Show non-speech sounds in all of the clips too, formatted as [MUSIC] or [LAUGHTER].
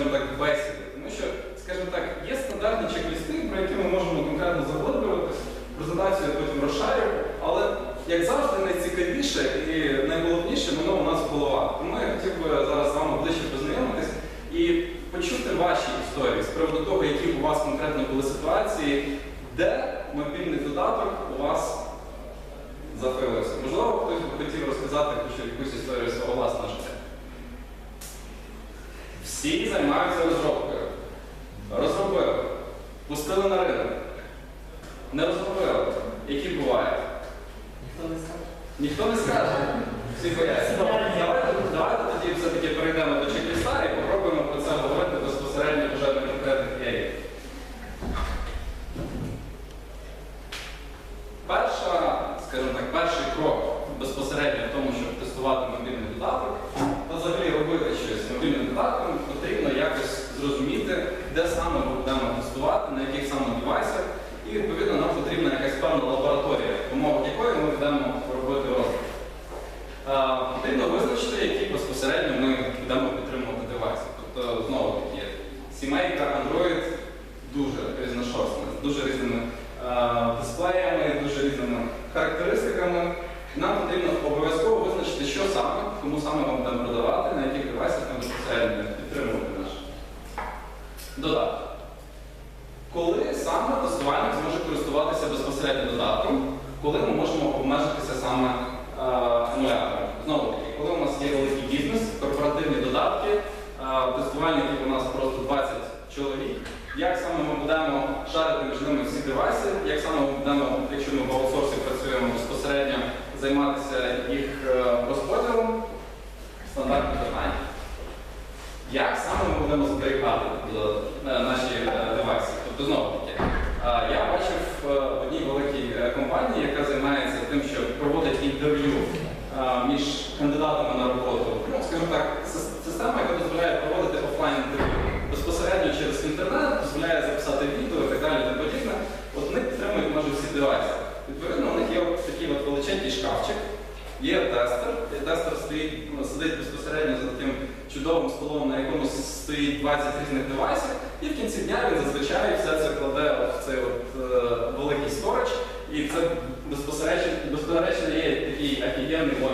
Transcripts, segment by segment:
скажімо так, без як саме ми будемо шарити між ними всі девайси, як саме ми будемо, якщо ми в аутсорсі працюємо безпосередньо, займатися їх е, розподілом, стандартне питання. Як саме ми будемо зберігати е, наші е, девайси? Тобто, знову таки, я бачив в одній великій компанії, яка займається тим, що проводить інтерв'ю між кандидатами на роботу. Ну, скажімо так, система, яка дозволяє проводити офлайн інтерв'ю безпосередньо через інтернет, дозволяє записати відео і так далі. І подібне. От вони підтримують майже всі девайси. Відповідно, у них є такий от величенький шкафчик, є тестер, і тестер стоїть, ну, сидить безпосередньо за таким чудовим столом, на якому стоїть 20 різних девайсів, і в кінці дня він зазвичай все це кладе в цей от, е, великий сторож, і це безпосередньо, безпосередньо є такий офігенний мой.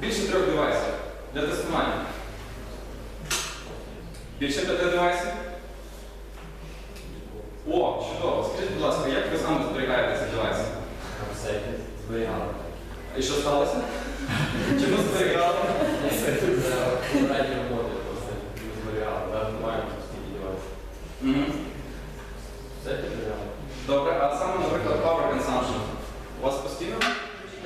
Більше трьох девайсів для тестування. Більше п'яти девайсів? О, чудово. Скажіть, будь ласка, як ви саме зберігаєте ці девайси? Зберігали. І що сталося? Чому зберігали? Раді роботи просто зберігали. Зараз немає стільки девайсів. Мгм. Сайті зберігали. Добре, а саме, наприклад, power consumption. У вас постійно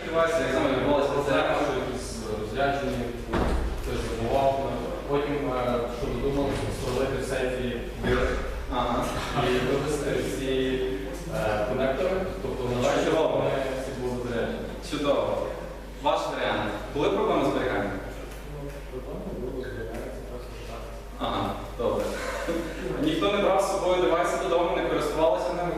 девайси, як саме відбувалося Це це? що якісь розрядження, хтось забував. Потім, е, що додумали, створити в сейфі директ Ага. і вивести всі е, конектори, тобто на вечір Чудово. вони всі були заряджені. Чудово. Ваш варіант. Були проблеми з зберіганням? Ага, добре. Ніхто не брав з собою девайси додому, не користувалися ними?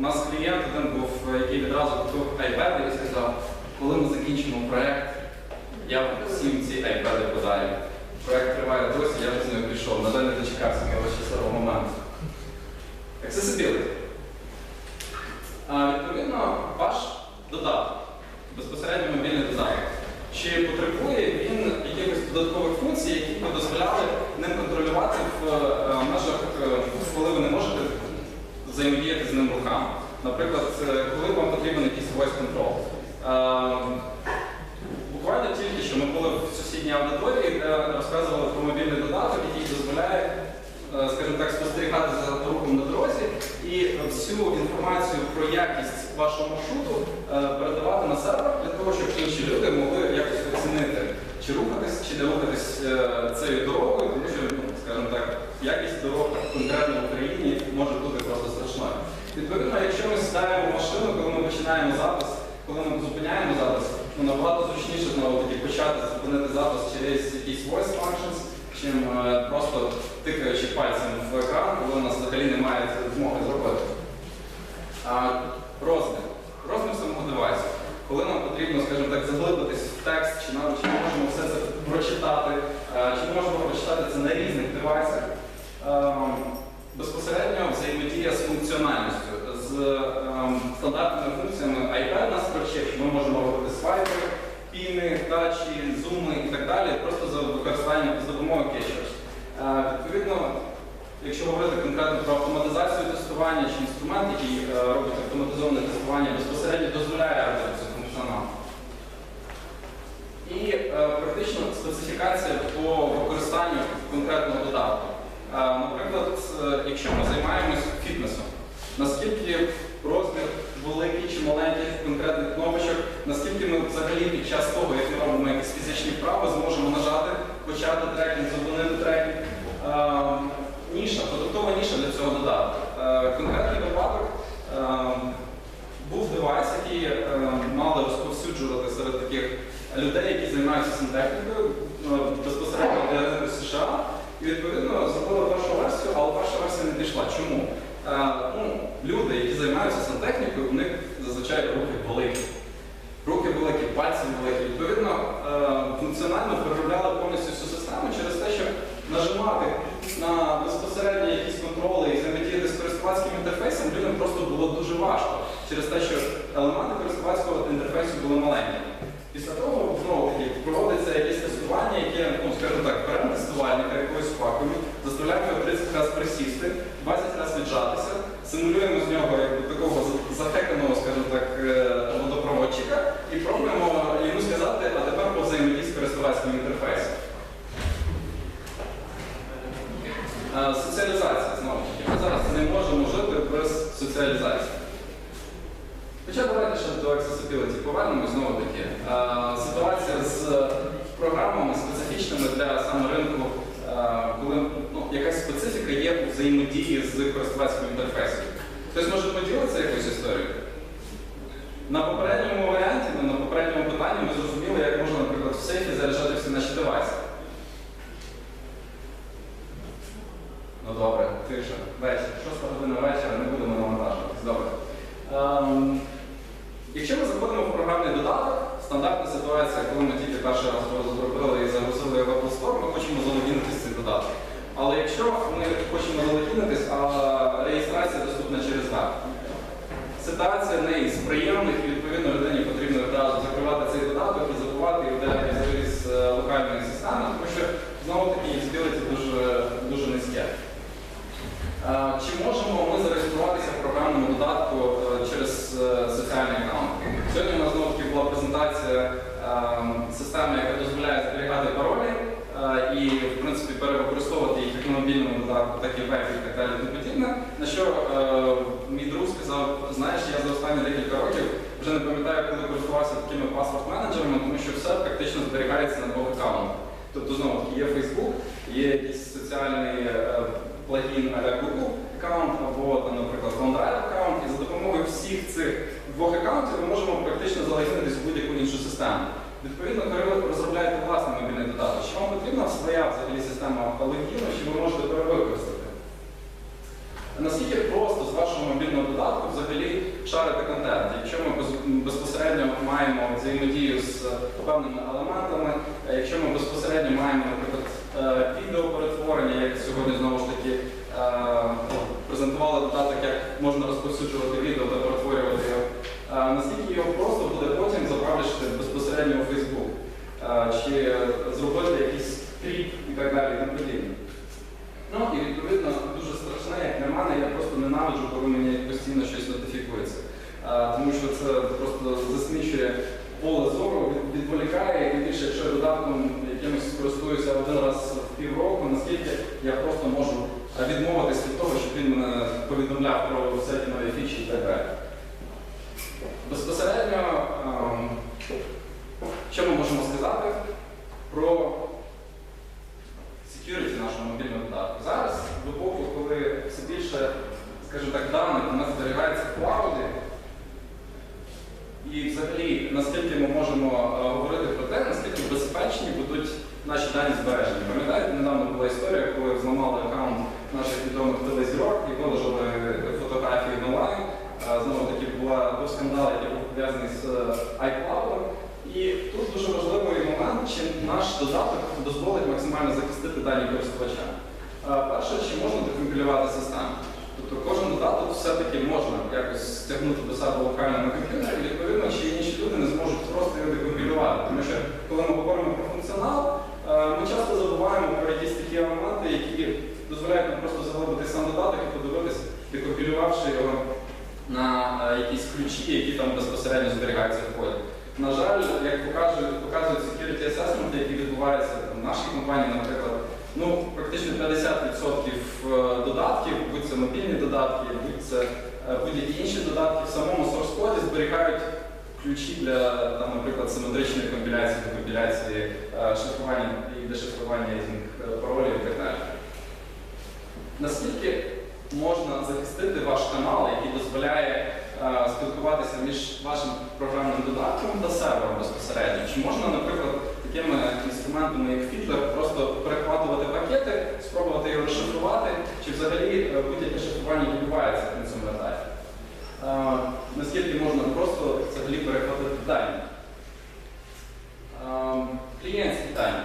У нас клієнт один був, який відразу купив iPad і сказав, коли ми закінчимо проєкт, я всім ці iPad подарю. Проєкт триває досі, я вже з ним прийшов, на жаль, не дочекався цього щасливого моменту. Accessibility. А, відповідно, ваш додаток, безпосередньо мобільний додаток. Чи потребує він якихось додаткових функцій, які б дозволяли ним контролювати в е, межах, е, коли ви не можете взаємодіяти з ним руками? Наприклад, коли вам потрібен якийсь voice control. Е, Буквально тільки що ми були в сусідній аудиторії, де розказували про мобільний додаток, який дозволяє, е, скажімо так, спостерігати за рухом на дорозі і всю інформацію про якість вашого маршруту е, передавати на сервер для того, щоб інші люди могли якось оцінити, чи рухатись, чи не рухатись цією дорогою, тому що, ну, скажімо так, якість дорог конкретно в Україні може бути просто страшною. Відповідно, сідаємо машину, коли ми починаємо запис, коли ми зупиняємо запис, ну, набагато зручніше знову таки почати зупинити запис через якісь voice functions, чим е, просто тикаючи пальцем в екран, коли у нас взагалі немає змоги зробити. А, розмір. Розмір самого девайсу. Коли нам потрібно, скажімо так, заглибитись в текст, чи, нам, чи ми можемо все це прочитати, е, чи ми можемо прочитати це на різних девайсах. Е, Безпосередньо взаємодія з функціональністю, з ем, стандартними функціями iPad нас прочив, що ми можемо робити свайпи, піни, тачі, зуми і так далі, просто за використанням з допомогою Gestures. Е, Відповідно, якщо говорити конкретно про автоматизацію тестування чи інструмент, який е, робить автоматизоване тестування, безпосередньо дозволяє робити цю функціонал. І е, практично специфікація по використанню конкретного додатку. Наприклад, якщо ми займаємось фітнесом, наскільки розмір великий чи маленький конкретних кнопочок, наскільки ми взагалі під час того, як ми робимо якісь фізичні вправи, зможемо нажати, почати трекінг, зупинити трекінг. Е, ніша, продуктова ніша для цього додатку. Е, конкретний випадок. е, був девайс, який е, мали розповсюджувати серед таких людей, які займаються сантехнікою е, безпосередньо для ринку США. І відповідно зробили першу версію, але перша версія не пішла. Чому? Ну, люди, які займаються сантехнікою, у них зазвичай руки великі руки великі, пальці великі. Відповідно, е, функціонально переробляли повністю всю систему через те, щоб нажимати на безпосередньо якісь контроли і взаємодіяти з користувацьким інтерфейсом людям просто було дуже важко через те, що елементи користувацького інтерфейсу були маленькі. Після того знову таки проводиться якесь тестування, яке, ну скажімо так, перетестувальника якогось вакуумі, заставляємо його 30 разів присісти. З користувацьким. Е, Соціалізація, знову ж таки. Ми зараз не можемо жити без соціалізації. Хоча давайте ще до accessibility повернемось знову таки. Е, Ситуація з програмами специфічними для саме ринку, е, коли ну, якась специфіка є у взаємодії з користувацьким інтерфейсом. Хтось може поділитися якоюсь історією? На попередньому варіанті, ну, на попередньому питанні ми зрозуміли, як можна, наприклад, в сейфі заряджати всі наші девайси. Ну добре, тиша. Вечір. Шоста година вечора, не будемо навантажуватись. Добре. Ем, якщо ми заходимо в програмний додаток, стандартна ситуація, коли ми тільки перший раз його зробили і загрузили в Apple Store, ми хочемо залогінитись в цей додаток. Але якщо ми хочемо залогінитись, а реєстрація доступна через веб, ситуація не із приємних, і відповідно людині потрібно одразу закривати цей додаток і забувати і видаляти взагалі з е, локальної системи, тому що знову таки юзабіліті дуже, дуже низьке. Е, Чи можемо ми зареєструватися в програмному додатку е, через е, соціальний аккаунт? Сьогодні у нас знову таки була презентація е, системи, яка дозволяє зберігати паролі е, і, в принципі, перевикористовувати їх як на мобільному додатку, так і в вебі і так далі і подібне. На що е, мій друг сказав, знаєш, я за останні декілька років вже не пам'ятаю, коли користувався такими паспорт-менеджерами, тому що все практично зберігається на двох аккаунтах. Тобто, знову таки, є Facebook, є якийсь соціальний е, плагін а-ля Google аккаунт або, там, наприклад, OneDrive аккаунт, і за допомогою всіх цих двох аккаунтів ми можемо практично залогінитись в будь-яку іншу систему. Відповідно, коли ви розробляєте власний мобільний додаток, чи вам потрібна своя взагалі система логіну, чи ви можете перевикористати? Наскільки просто з вашого мобільного додатку взагалі шарити контент? Якщо ми безпосередньо маємо взаємодію з певними елементами, е, якщо ми безпосередньо маємо, наприклад, е, відеоперетворення, як сьогодні знову ж таки е, презентували додаток, як можна розповсюджувати відео та перетворювати його, наскільки його просто безпосередньо у Е, чи зробити якийсь кліп і так далі і тому подібне. Ну і відповідно дуже страшне, як на мене, я просто ненавиджу, коли мені постійно щось нотифікується. А, тому що це просто засмічує поле зору, від- відволікає, і тим більше, якщо я додатком якимось користуюся один раз в півроку, наскільки я просто можу а, відмовитись від того, щоб він мене повідомляв про всякі нові фічі і так далі. Безпосередньо, ем, що ми можемо сказати про security нашого мобільного додатку. Зараз, в епоху, коли все більше, скажімо так, даних у нас зберігається в клауді, і взагалі, наскільки ми можемо е, говорити про те, наскільки безпечні будуть наші дані збережені. Пам'ятаєте, недавно була історія, коли зламали аккаунт наших відомих телезірок і виложили фотографії в онлайн. Е, Знову таки була був скандал, який був пов'язаний з е, iCloud. І тут дуже важливий момент, чи наш додаток дозволить максимально захистити дані користувача. Е, Перше, чи можна декомпілювати систему? Тобто кожен додаток все-таки можна якось стягнути до себе локально на комп'ютері, і відповідно, чи інші люди не зможуть просто його декомпілювати. Тому що коли ми говоримо про функціонал, е, ми часто забуваємо про якісь такі елементи, які дозволяють нам просто заглибити сам додаток і подивитися, декомпілювавши його на е, якісь ключі, які там безпосередньо зберігаються. На жаль, як покажуть, показують security assessment, які відбуваються в нашій компанії, наприклад, ну, практично 50% е, додатків, будь це мобільні додатки, будь це е, будь-які інші додатки, в самому source коді зберігають ключі для, там, наприклад, симетричної компіляції, компіляції, е, шифрування і дешифрування різних паролів і так далі. Наскільки можна захистити ваш канал, який дозволяє спілкуватися між вашим програмним додатком та сервером безпосередньо? Чи можна, наприклад, такими інструментами, як Fiddler, просто перехватувати пакети, спробувати його розшифрувати, чи взагалі е, будь-яке шифрування відбувається на цьому етапі? Е, Наскільки можна просто взагалі перехватити дані? Е, Клієнтські дані.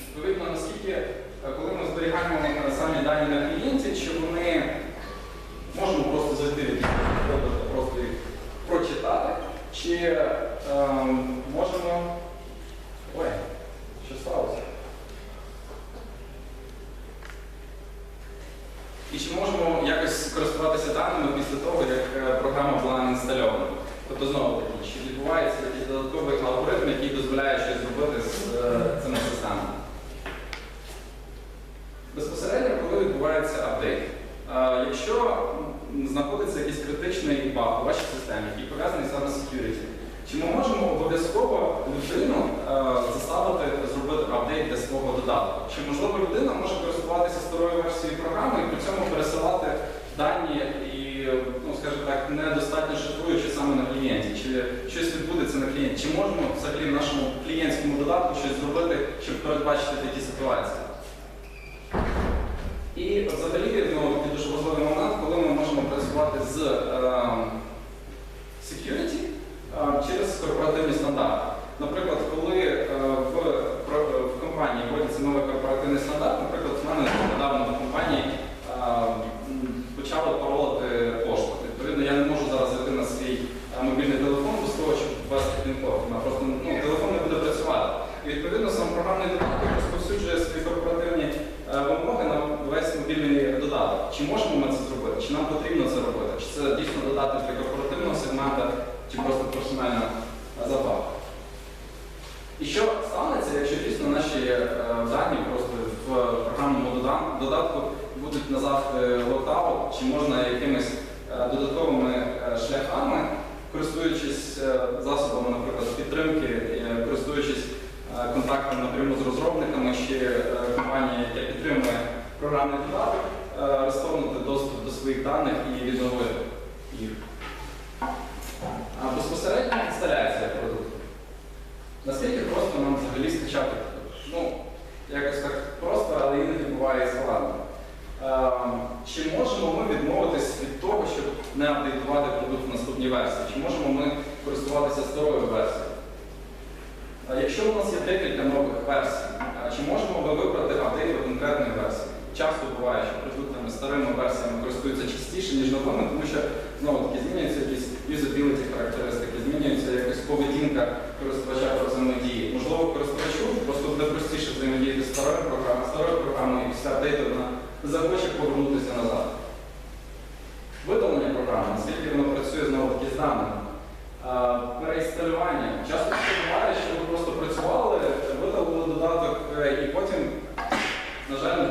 Відповідно, наскільки, е, коли ми зберігаємо е, самі дані на клієнті, чи вони можемо просто зайти в якийсь комп'ютер та просто їх прочитати, чи е, можемо. Ой, що сталося? І чи можемо якось користуватися даними після того, як е, програма була інстальована? Тобто знову таки, чи відбувається якийсь додатковий алгоритм, який дозволяє щось зробити з е, цими системами? Безпосередньо, коли відбувається апдейт. Е, Якщо знаходиться якийсь критичний баг у вашій системі, який пов'язаний саме з security, чи ми можемо обов'язково людину е, заставити зробити апдейт для свого додатку? Чи можливо людина може користуватися старою версією програми і при цьому пересилати дані і, ну скажімо так, недостатньо шифруючи саме на клієнті? Чи щось відбудеться на клієнті? Чи можемо взагалі в нашому клієнтському додатку щось зробити, щоб передбачити такі ситуації? І взагалі ну, такий дуже важливий момент, коли ми можемо працювати з ем, security е, через корпоративні стандарти. Наприклад, коли е, в компанії вводиться новий корпоративний стандарт, наприклад, в мене недавно в компанії е, м, почали паролити пошту. Відповідно, я не можу зараз зайти на свій е, мобільний телефон без того, щоб ввести пін-код. Вона Просто ну, телефон не буде працювати. І відповідно сам програмний додаток розповсюджує свої корпоративні е, вимоги на весь мобільний додаток. Чи можемо ми це зробити? Чи нам потрібно це робити? Чи це дійсно додаток для корпоративного сегмента, чи просто персональна е, забава? І що станеться, якщо дійсно наші е, дані просто в програмному дода- додатку будуть назад локаут, чи можна якимись е, додатковими е, шляхами, користуючись е, засобами, наприклад, підтримки, е, користуючись е, контактом напряму з розробниками чи е, компанії, яка підтримує програмний додаток, е, розторгнути доступ до своїх даних і відновити їх. А безпосередня інсталяція продукту. Наскільки просто нам взагалі скачати? Ну, якось так просто, але іноді буває і складно. Ем, Чи можемо ми відмовитись від того, щоб не апдейтувати продукт в наступній версії? Чи можемо ми користуватися старою версією? А Якщо у нас є декілька нових версій, а чи можемо ми вибрати апдейт до конкретної версії? Часто буває, що продуктами старими версіями користуються частіше, ніж новими, тому що знову таки змінюються якісь юзабіліті характеристики, змінюється якась поведінка користувача про взаємодії. Можливо, користувачу просто буде простіше взаємодіяти з старою програмою, старою програмою і після апдейту вона захоче повернутися назад. Видалення програми, наскільки воно працює знову таки з даними. А, Переінсталювання. Часто таке буває, що ви просто працювали, видалили додаток е, і потім, на жаль,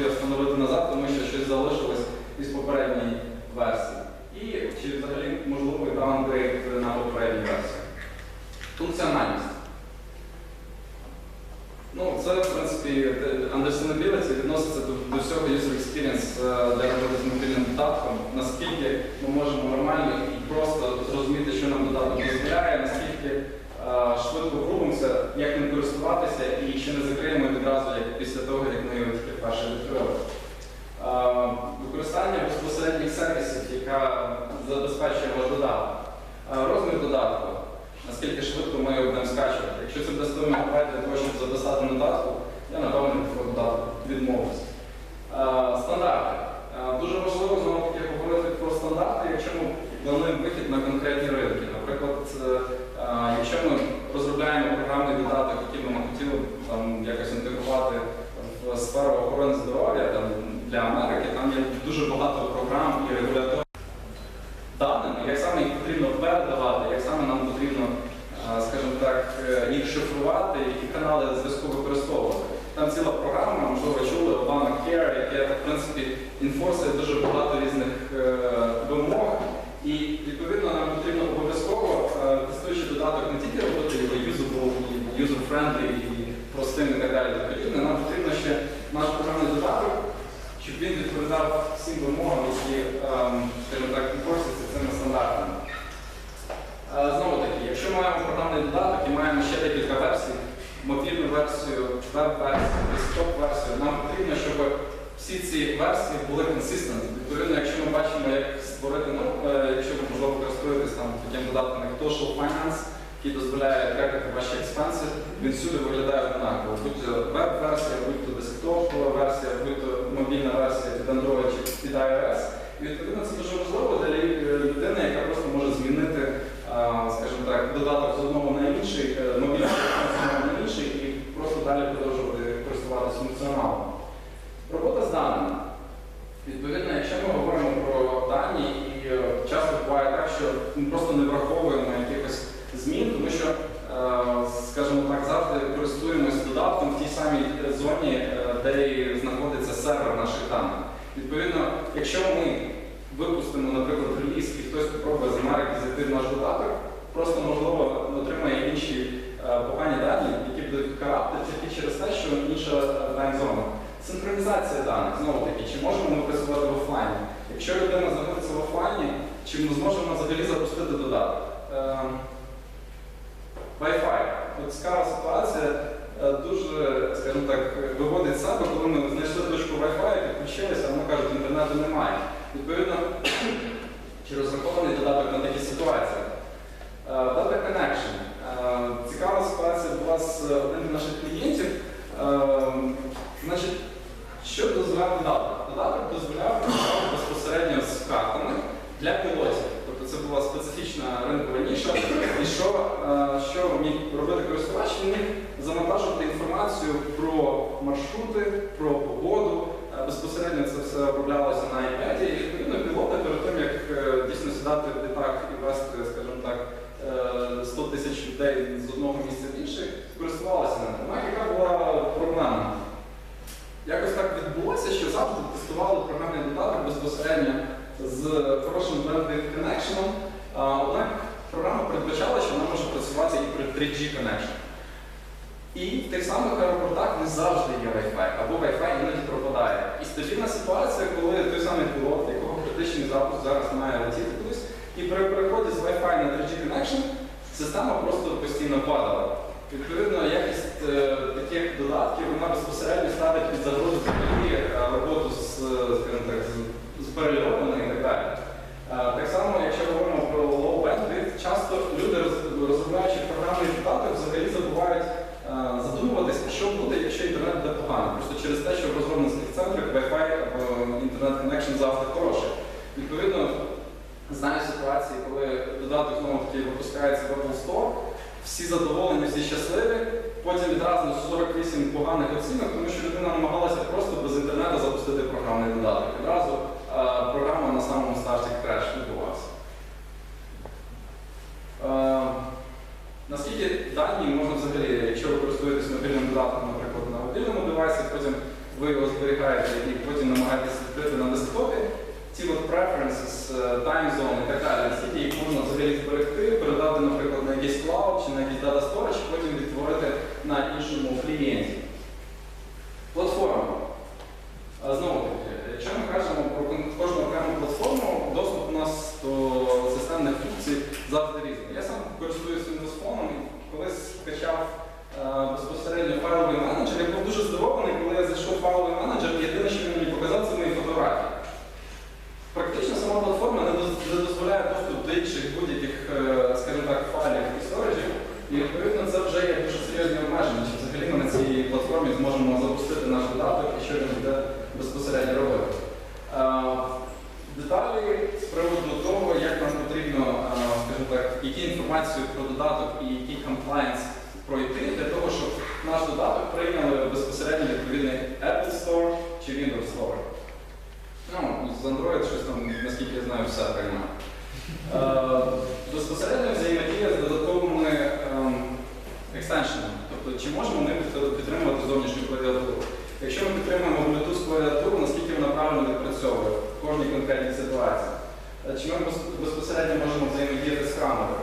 його встановити назад, тому що щось залишилось із попередньої версії. І чи взагалі можливий даунгрейд на попередній версії. Функціональність. Ну, це, в принципі, understandability відноситься до, до всього user experience е, для роботи з мобільним додатком. Наскільки ми можемо нормально і просто зрозуміти, що нам додаток дозволяє, наскільки е, швидко врубимося, як ним користуватися і чи не закриємо відразу, як після того, як ми його тільки вперше відкрили. Використання безпосередніх сервісів, яка забезпечує ваш додаток. Розмір додатку. Наскільки швидко ми його будемо скачувати. Якщо це буде 100 МБ для того, щоб записати додатку, я напевно такого додатку відмовлюсь. Е, Стандарти. Дуже важливо знову таки говорити про стандарти, якщо ми плануємо вихід на конкретні ринки. Наприклад, е, е, якщо ми розробляємо програмний додаток, який би ми хотіли там, якось інтегрувати в сферу охорони здоров'я там, для Америки, там є дуже багато програм і регуляторів даними, як саме їх потрібно передавати, як саме нам потрібно, е, скажімо так, е, їх шифрувати, які канали зв'язку використовувати. Там ціла програма, можливо, ви чули Obamacare, яке, в принципі, інфорсує дуже багато різних е, вимог. І відповідно нам потрібно обов'язково, е, тестуючи додаток, не тільки робити його usable, і user-friendly і простим і так далі. Відповідно, нам потрібно ще наш програмний додаток щоб він відповідав всім вимогам, які, ем, скажімо так, підкорюються цими стандартами. Е, Знову таки, якщо маємо програмний додаток і маємо ще декілька версій, мобільну версію, веб-версію, десктоп-версію, нам потрібно, щоб всі ці версії були consistent. Відповідно, якщо ми бачимо, як створити, ну, е, якщо ви можливо користуєтесь там таким додатком, як Social Finance, який дозволяє трекати ваші експенси, він всюди виглядає однаково. Будь то веб-версія, будь то десктопова версія, будь то мобільна версія від Android чи від iOS. І відповідно це дуже важливо для лю- людини, яка просто може змінити, а, скажімо так, додаток з одного на інший, е, мобільний телефон з одного на інший і просто далі продовжувати користуватися функціоналом. Робота з даними. Відповідно, сервер наших даних. Відповідно, якщо ми випустимо, наприклад, реліз і хтось спробує з Америки зайти в наш додаток, просто можливо отримає інші е, погані дані, які будуть карати тільки через те, що інша е, таймзона. Синхронізація даних, знову таки, чи можемо ми працювати в офлайні? Якщо людина знаходиться в офлайні, чи ми зможемо взагалі запустити додаток? Е, Wi-Fi. От цікава ситуація е, дуже, скажімо так, виводить з себе, коли ми знайшли точку Wi-Fi, підключилися, а вони кажуть, інтернету немає. Відповідно, [CLEARS THROAT] чи розрахований додаток на такі ситуації. Е, Data Connection. Е, Цікава ситуація була з одним з наших клієнтів. Е, Значить, що дозволяв додаток? Додаток дозволяв безпосередньо з картами для пілотів. Тобто це була специфічна ринкова ніша. І що, е, що міг робити користувач? Він міг завантажувати інформацію про маршрути, про погоду. Безпосередньо це все оброблялося на iPad. І відповідно пілоти перед тим, як дійсно сідати в літак і вести, скажімо так, е, 100 тисяч людей з одного місця в інше, користувалися ним. Однак яка була проблема? Якось так відбулося, що завжди тестували програмний додаток безпосередньо з хорошим bandwidth connection. А, Однак програма передбачала, що вона може працювати і при 3G connection. І в тих самих аеропортах не завжди є Wi-Fi, або Wi-Fi іноді пропадає. І стабільна ситуація, коли той самий пілот, якого критичний запуск зараз має летіти кудись, і при переході з Wi-Fi на 3G connection система просто постійно падала. Відповідно, якість е, таких додатків вона безпосередньо ставить під загрозу взагалі е, роботу з, е, скажімо так, з, з перельотами і так далі. Е, так само, якщо говоримо про low bandwidth, часто люди, роз- розробляючи програмний додаток, взагалі забувають е, задумуватися, що буде, якщо інтернет. Просто через те, що в розробницьких центрах Wi-Fi або інтернет-коннекшн завжди хороший. Відповідно, знаю ситуації, коли додаток знову таки випускається в Apple Store, всі задоволені, всі щасливі. Потім відразу 48 поганих оцінок, тому що людина намагалася просто без інтернету запустити програмний додаток. Відразу е, програма на самому старті краш відбувався. Е, наскільки дані можна взагалі, якщо ви користуєтесь мобільним додатком, наприклад, на мобільному девайсі, потім ви його зберігаєте і потім намагаєтеся відкрити на десктопі, ці от preferences, е, time zone і так далі, наскільки їх можна взагалі зберегти, передати, наприклад, на якийсь клауд чи на якийсь data storage, потім відтворити на іншому клієнті. Платформа. А Знову таки, якщо ми кажемо про кон- кожну окрему платформу, доступ у нас до системних функцій завжди різний. Я сам користуюся Windows Phone і колись скачав е, безпосередньо файловий менеджер. Я був дуже здивований, коли я зайшов в файловий менеджер, і єдине, що він мені показав, це мої фотографії. Практично сама платформа не доз- не дозволяє доступ до інших будь-яких, е, скажімо так, файлів і сториджів. І відповідно це вже є дуже серйозні обмеження, чи взагалі ми на цій платформі зможемо запустити наш додаток і що він буде безпосередньо робити. Е, Деталі з приводу того, як нам потрібно, е, скажімо так, які інформацію про додаток і який комплайнс пройти для того, щоб наш додаток прийняли безпосередньо відповідний Apple Store чи Windows Store. Ну, з Android щось там, наскільки я знаю, все приймає. Е, Безпосередньо взаємодія з додатковими ем, екстеншенами. Тобто, чи можемо ми під- підтримувати зовнішню клавіатуру? Якщо ми підтримуємо Bluetooth клавіатуру, наскільки вона правильно відпрацьовує в кожній конкретній ситуації? Е, Чи ми безпосередньо можемо взаємодіяти з камерою?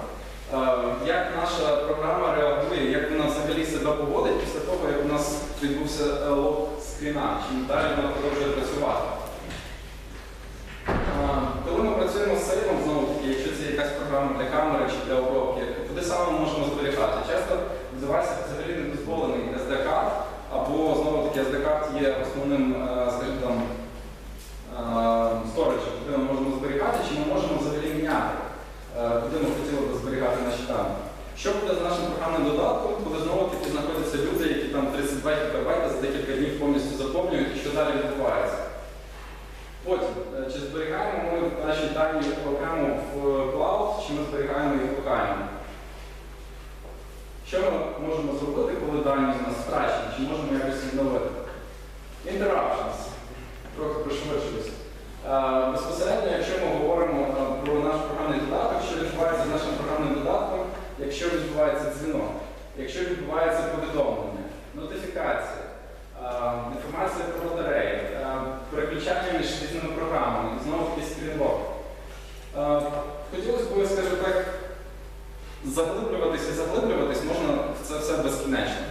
Е, Як наша програма реагує, як вона взагалі себе поводить після того, як у нас відбувся е, лог скріна? Чи далі вона продовжує працювати? Коли ми працюємо з сейвом, знову таки, якщо це якась програма для камери чи для обробки, куди саме ми можемо зберігати? Часто в девайсах взагалі не дозволений SD-карт, або знову таки SD-карт є основним, е, скажімо там, сториджем, куди ми можемо зберігати, чи ми можемо взагалі міняти, е, куди хотіли б зберігати наші дані. Що буде з нашим програмним додатком, коли знову таки знаходяться люди, які там 32 ГБ за декілька днів повністю заповнюють, і що далі відбувається? Потім, е, чи зберігаємо ми наші дані окремо в клауд, чи ми зберігаємо їх локально? Що ми можемо зробити, коли дані з нас втрачені, чи можемо якось відновити? Interruptions. Е, безпосередньо, якщо ми говоримо е, про наш програмний додаток, що відбувається з нашим програмним додатком, якщо відбувається дзвінок, якщо відбувається повідомлення, нотифікація, е, інформація про лотереї, переключання між різними програмами, знову якийсь скрінлог. Хотілося б, скажімо так, заглиблюватися і заглиблюватись можна в це все безкінечно.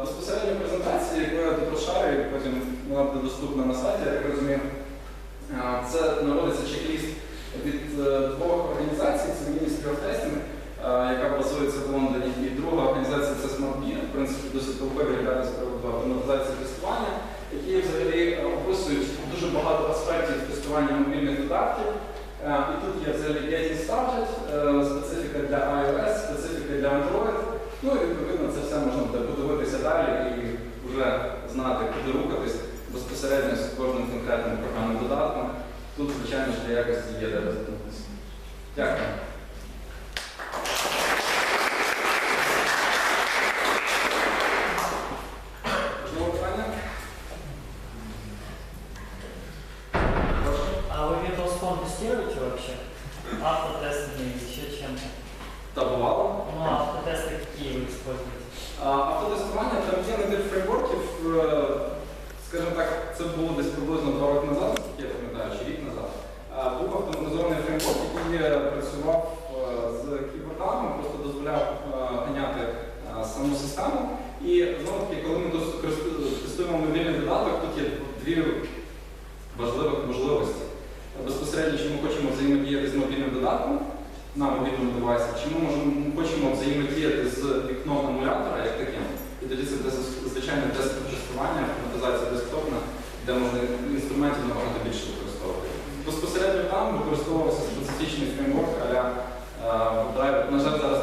Безпосередньо презентації, яку я тут розшарю, потім вона буде доступна на сайті, як розумію. Це наводиться чек-ліст від е, двох організацій, це of е, яка базується в Лондоні, і друга організація це SmartBeer, в принципі, досить толкові регалії з приводу автоматизації тестування, які взагалі е, описують дуже багато аспектів тестування мобільних додатків. Е, І тут є взагалі Getting Started, специфіка для iOS, специфіка для Android. Ну і відповідно це все можна буде подивитися далі і вже знати, куди рухатись безпосередньо з кожним конкретним програмним додатком. Тут, звичайно, для якості є де. Дякую. І знову таки, коли ми тестуємо мобільний додаток, тут є дві важливих можливості. Безпосередньо, чи ми хочемо взаємодіяти з мобільним додатком на мобільному девайсі, чи ми можемо хочемо взаємодіяти з вікном емулятора як таким. І тоді це звичайно десктоп тестування, автоматизація десктопна, де можна інструментів набагато більше використовувати. Безпосередньо там використовувався специфічний фреймворк е, WebDriver. На жаль, зараз